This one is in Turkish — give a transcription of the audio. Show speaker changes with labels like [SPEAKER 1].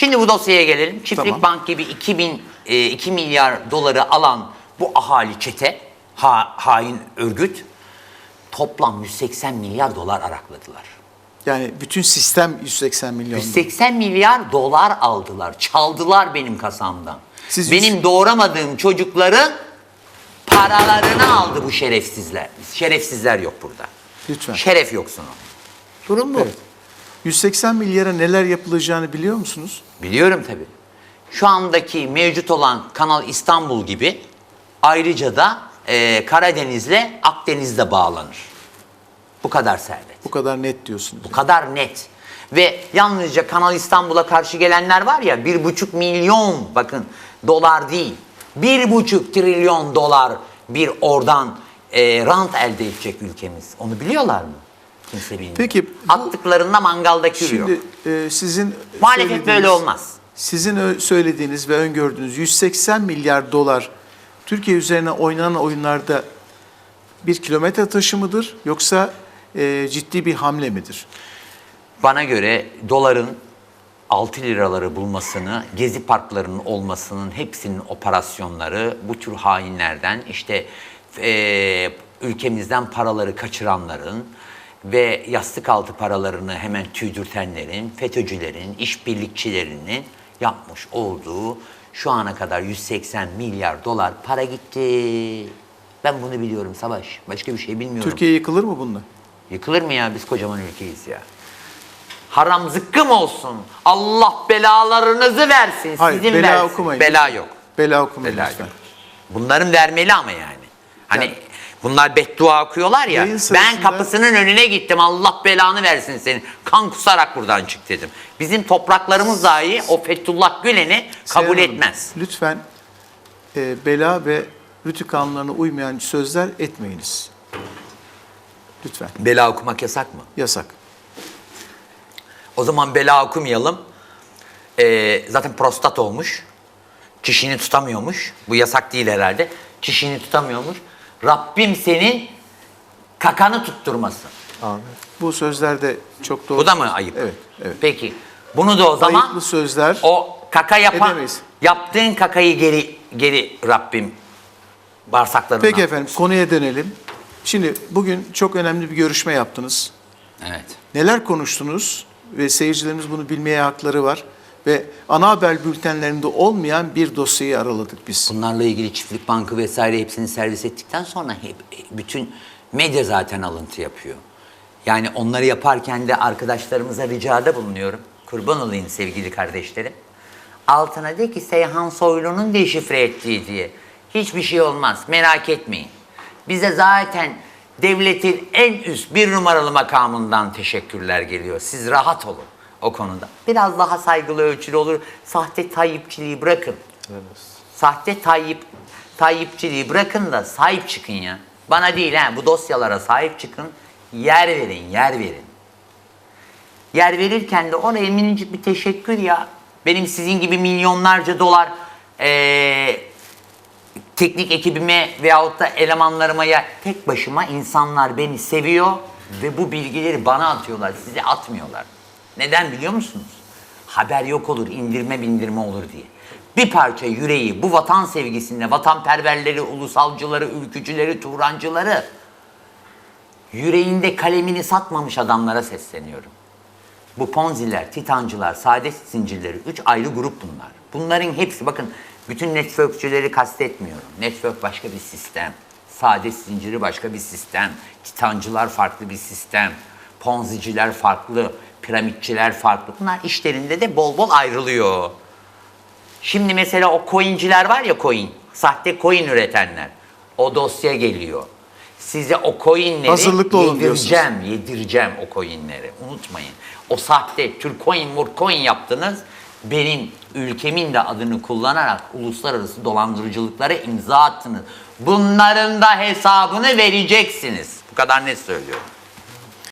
[SPEAKER 1] Şimdi bu dosyaya gelelim. Çiftlik
[SPEAKER 2] Tamam.
[SPEAKER 1] Bank gibi 2000 e, 2 milyar doları alan bu ahali çete, ha, hain örgüt toplam 180 milyar dolar arakladılar.
[SPEAKER 2] Yani bütün sistem 180 milyon.
[SPEAKER 1] 180 milyar dolar aldılar. Çaldılar benim kasamdan.
[SPEAKER 2] Siz
[SPEAKER 1] benim
[SPEAKER 2] yüz-
[SPEAKER 1] doğuramadığım çocukların paralarını aldı bu şerefsizler. Şerefsizler yok burada.
[SPEAKER 2] Lütfen.
[SPEAKER 1] Şeref yoksunu. Durum bu.
[SPEAKER 2] Evet. 180 milyara neler yapılacağını biliyor musunuz?
[SPEAKER 1] Biliyorum tabii. Şu andaki mevcut olan Kanal İstanbul gibi ayrıca da e, Karadeniz'le Akdeniz'le bağlanır. Bu kadar servet.
[SPEAKER 2] Bu kadar net diyorsunuz.
[SPEAKER 1] Bu kadar net. Ve yalnızca Kanal İstanbul'a karşı gelenler var ya bir buçuk milyon bakın dolar değil. Bir buçuk trilyon dolar bir oradan e, rant elde edecek ülkemiz. Onu biliyorlar mı? Kimse bilmiyor.
[SPEAKER 2] Peki, bu-
[SPEAKER 1] Attıklarında mangalda kül yok.
[SPEAKER 2] Şimdi e, sizin
[SPEAKER 1] Muhalefet böyle olmaz.
[SPEAKER 2] Sizin söylediğiniz ve öngördüğünüz 180 milyar dolar Türkiye üzerine oynanan oyunlarda bir kilometre taşı mıdır yoksa e, ciddi bir hamle midir?
[SPEAKER 1] Bana göre doların 6 liraları bulmasını, gezi parklarının olmasının hepsinin operasyonları bu tür hainlerden işte eee, ülkemizden paraları kaçıranların ve yastık altı paralarını hemen tüydürtenlerin, FETÖ'cülerin, işbirlikçilerinin yapmış olduğu şu ana kadar 180 milyar dolar para gitti. Ben bunu biliyorum Savaş. Başka bir şey bilmiyorum.
[SPEAKER 2] Türkiye yıkılır mı bununla?
[SPEAKER 1] Yıkılır mı ya biz kocaman ülkeyiz ya. Haram zıkkım olsun. Allah belalarınızı versin.
[SPEAKER 2] Hayır,
[SPEAKER 1] sizin
[SPEAKER 2] bela
[SPEAKER 1] versin.
[SPEAKER 2] okumayın.
[SPEAKER 1] Bela yok.
[SPEAKER 2] Bela okumayın
[SPEAKER 1] Bela yok. Bunların vermeli ama yani. Hani
[SPEAKER 2] Yani-
[SPEAKER 1] bunlar beddua okuyorlar ya.
[SPEAKER 2] Yayın
[SPEAKER 1] Ben kapısının önüne gittim. Allah belanı versin senin. Kan kusarak buradan çık dedim. Bizim topraklarımız dahi o Fethullah Gülen'i kabul
[SPEAKER 2] Hanım,
[SPEAKER 1] etmez.
[SPEAKER 2] Lütfen e, bela ve rütü kanunlarına uymayan sözler etmeyiniz. Lütfen.
[SPEAKER 1] Bela okumak yasak mı?
[SPEAKER 2] Yasak.
[SPEAKER 1] O zaman bela okumayalım. Ee, zaten prostat olmuş. Çişini tutamıyormuş. Bu yasak değil herhalde. Çişini tutamıyormuş. Rabbim senin kakanı tutturmasın.
[SPEAKER 2] Amin. Bu sözler de çok doğru.
[SPEAKER 1] Bu da mı ayıp?
[SPEAKER 2] Evet, evet.
[SPEAKER 1] Peki. Bunu da o zaman
[SPEAKER 2] Ayıplı sözler
[SPEAKER 1] o kaka yapan
[SPEAKER 2] edemeyiz.
[SPEAKER 1] yaptığın kakayı geri geri Rabbim bağırsaklarına.
[SPEAKER 2] Peki efendim konuya dönelim. Şimdi bugün çok önemli bir görüşme yaptınız.
[SPEAKER 1] Evet.
[SPEAKER 2] Neler konuştunuz ve seyircilerimiz bunu bilmeye hakları var. Ve ana haber bültenlerinde olmayan bir dosyayı araladık biz.
[SPEAKER 1] Bunlarla ilgili çiftlik bankı vesaire hepsini servis ettikten sonra hep bütün medya zaten alıntı yapıyor. Yani onları yaparken de arkadaşlarımıza ricada bulunuyorum. Kurban olayım sevgili kardeşlerim. Altına de ki Seyhan Soylu'nun deşifre ettiği diye. Hiçbir şey olmaz merak etmeyin. Bize zaten devletin en üst bir numaralı makamından teşekkürler geliyor. Siz rahat olun o konuda. Biraz daha saygılı ölçülü olur. Sahte tayyipçiliği bırakın. Sahte Tayyip Tayyipçiliği bırakın da sahip çıkın ya. Bana değil ha bu dosyalara sahip çıkın. Yer verin, yer verin. Yer verirken de oraya minicik bir teşekkür ya. Benim sizin gibi milyonlarca dolar eee, teknik ekibime veyahut da elemanlarıma ya tek başıma insanlar beni seviyor ve bu bilgileri bana atıyorlar. Size atmıyorlar. Neden biliyor musunuz? Haber yok olur, indirme bindirme olur diye. Bir parça yüreği bu vatan sevgisinde, vatanperverleri, ulusalcıları, ülkücüleri, turancıları yüreğinde kalemini satmamış adamlara sesleniyorum. Bu ponziler, titancılar, saadet zincirleri, üç ayrı grup bunlar. Bunların hepsi bakın bütün networkçüleri kastetmiyorum. Network başka bir sistem. Saadet zinciri başka bir sistem. Titancılar farklı bir sistem. Ponziciler farklı. Piramitçiler farklı. Bunlar işlerinde de bol bol ayrılıyor. Şimdi mesela o coinciler var ya coin, sahte coin üretenler. O dosya geliyor. Size o coinleri
[SPEAKER 2] Hazırlıklı olun diyorsunuz.
[SPEAKER 1] yedireceğim, yedireceğim o coinleri. Unutmayın. O sahte Türkoin, Murkoin yaptınız. Benim ülkemin de adını kullanarak uluslararası dolandırıcılıklara imza attınız. Bunların da hesabını vereceksiniz. Bu kadar net söylüyorum.